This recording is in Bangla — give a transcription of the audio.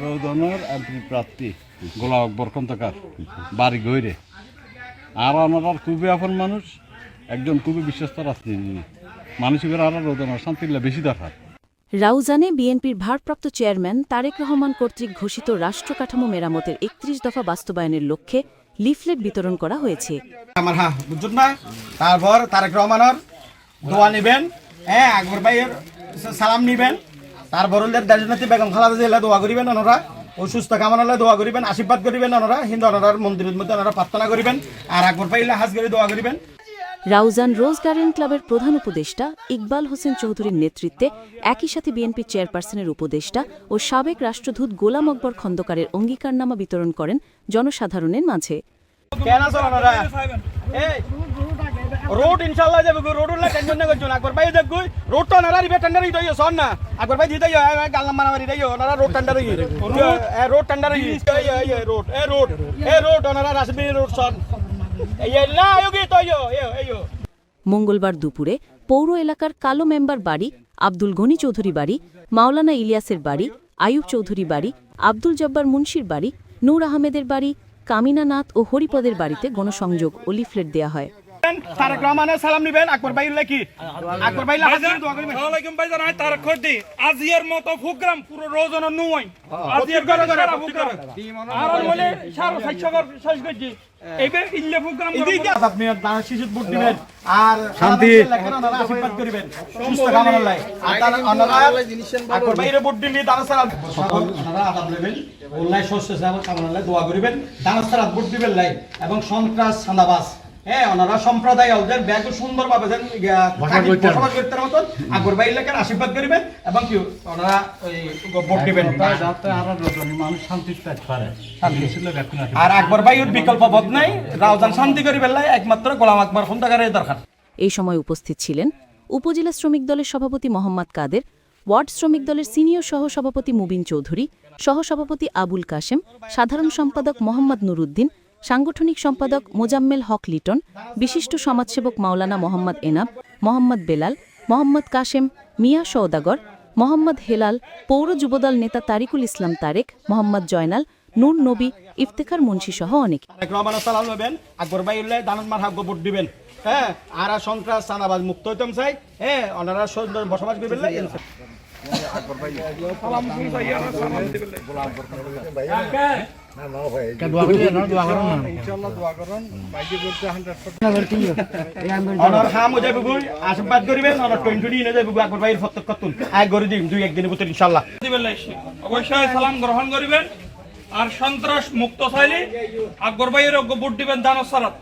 রৌদনের এমপি প্রার্থী গোলা আকবর খন্দকার বাড়ি গৈরে আর আমার খুবই আপন মানুষ একজন খুবই বিশ্বস্ত রাজনীতি মানুষের আর রৌদনের শান্তিগুলো বেশি দরকার। রাউজানে বিএনপির ভারপ্রাপ্ত চেয়ারম্যান তারেক রহমান কর্তৃক ঘোষিত রাষ্ট্র কাঠামো মেরামতের একত্রিশ দফা বাস্তবায়নের লক্ষ্যে লিফলেট বিতরণ করা হয়েছে। আমার হ্যাঁ বুঝুন না? তারপর তারেক রহমানের দোয়া নিবেন হ্যাঁ আকবর ভাইয়ের সালাম নিবেন। তারপর হলে দেশনাথী বেগম খালাদা জিল্লা দোয়া করিবেন ওনারা। ও সুস্থ কামনা হলে দোয়া করিবেন আশীর্বাদ করিবেন ওনারা। হিন্দু ওনার মন্দিরের মধ্যে ওনারা প্রার্থনা করিবেন। আর আকবর ভাই হাজ করে দোয়া করিবেন। রাউজান রোজ গার্ডেন ক্লাবের প্রধান উপদেষ্টা ইকবাল হোসেন চৌধুরীর নেতৃত্বে একই সাথে বিএনপি চেয়ারপারসনের উপদেষ্টা ও সাবেক রাষ্ট্রদূত গোলাম আকবর খন্দকারের অঙ্গীকারনামা বিতরণ করেন জনসাধারণের মাঝে কেন আছো ওনারা এই রোড ইনশাল্লাহ যাবে রোড উল্লা টেনশন না করছ আকবর ভাই দেখো রোড তো ওনারা রিবে টেন্ডার দিতে সন না। আকবর ভাই দিতে গাল্লাম মারামারি দিতে ওনারা road tender road? Tender road এ রোড এ রোড ওনারা রাসবি রোড সন এই না আয়োগী তো এই মঙ্গলবার দুপুরে পৌর এলাকার কালো মেম্বার বাড়ি আব্দুল গনি চৌধুরী বাড়ি মাওলানা ইলিয়াসের বাড়ি আয়ুব চৌধুরী বাড়ি আব্দুল জব্বার মুন্সির বাড়ি নূর আহমেদের বাড়ি কামিনানাথ ও হরিপদের বাড়িতে গণসংযোগ ও লিফলেট দেয়া হয়। তারেক রহমানের সালাম নিবেন। আকবর ভাই কি আকবর ভাই হাত দিয়ে দোয়া করবেন ওয়ালাইকুম ভাইজান আই তার খর্দি। আজিয়ার মতো প্রোগ্রাম পুরো রোজন নুই আজিয়ার করে করে প্রোগ্রাম আর বলে সারা সাইছগর শেষ করছি। এইবার ইল্লে প্রোগ্রাম আপনি শিশুর ভোট দিবেন। আর শান্তি। আশীর্বাদ করিবেন। সুস্থ কামনা লাই আর তারা ওনারা আকবর ভাইরে ভোট দিলে দাঁড়া সারা সকল ওনারা আদাব নেবেন। শস্য সেবা কামনা লাই দোয়া করিবেন। সারা ভোট দিবেন লাই। এবং সন্ত্রাস সান্দাবাস হ্যাঁ ওনারা সম্প্রদায় ওদের ব্যাগ সুন্দরভাবে যেন বসবাস করতে মতন। আকবর ভাই এলাকার আশীর্বাদ করিবেন এবং কি ওনারা ভোট দিবেন। যাতে আর মানুষ শান্তি। পারে আর আর আকবর ভাইয়ের বিকল্প পথ নাই। রাউজান শান্তি করিবেন একমাত্র গোলাম আকবর খন্দকারের দরকার। এই সময় উপস্থিত ছিলেন উপজেলা শ্রমিক দলের সভাপতি মোহাম্মদ কাদের ওয়ার্ড শ্রমিক দলের সিনিয়র সহসভাপতি মুবিন চৌধুরী সহসভাপতি আবুল কাশেম সাধারণ সম্পাদক মোহাম্মদ নুরুদ্দিন সাংগঠনিক সম্পাদক মোজাম্মেল হক লিটন, বিশিষ্ট সমাজসেবক মাওলানা মোহাম্মদ এনাব, মোহাম্মদ বেলাল, মোহাম্মদ কাশেম, মিয়া সৌদাগর মোহাম্মদ হেলাল, পৌর যুবদল নেতা তারিকুল ইসলাম তারেক, মোহাম্মদ জয়নাল, নূর নবী, ইফতেখার মুন্সি সহ অনেকে। হ্যাঁ আর সন্ত্রাস মুক্ত হইতাম চাই। হ্যাঁ বসবাস করবেন দুই একদিনের অবশ্যই সালাম গ্রহণ আর সন্ত্রাস মুক্ত চাইলে। আকবর ভাইয়ের ভোট দিবেন দানসারাত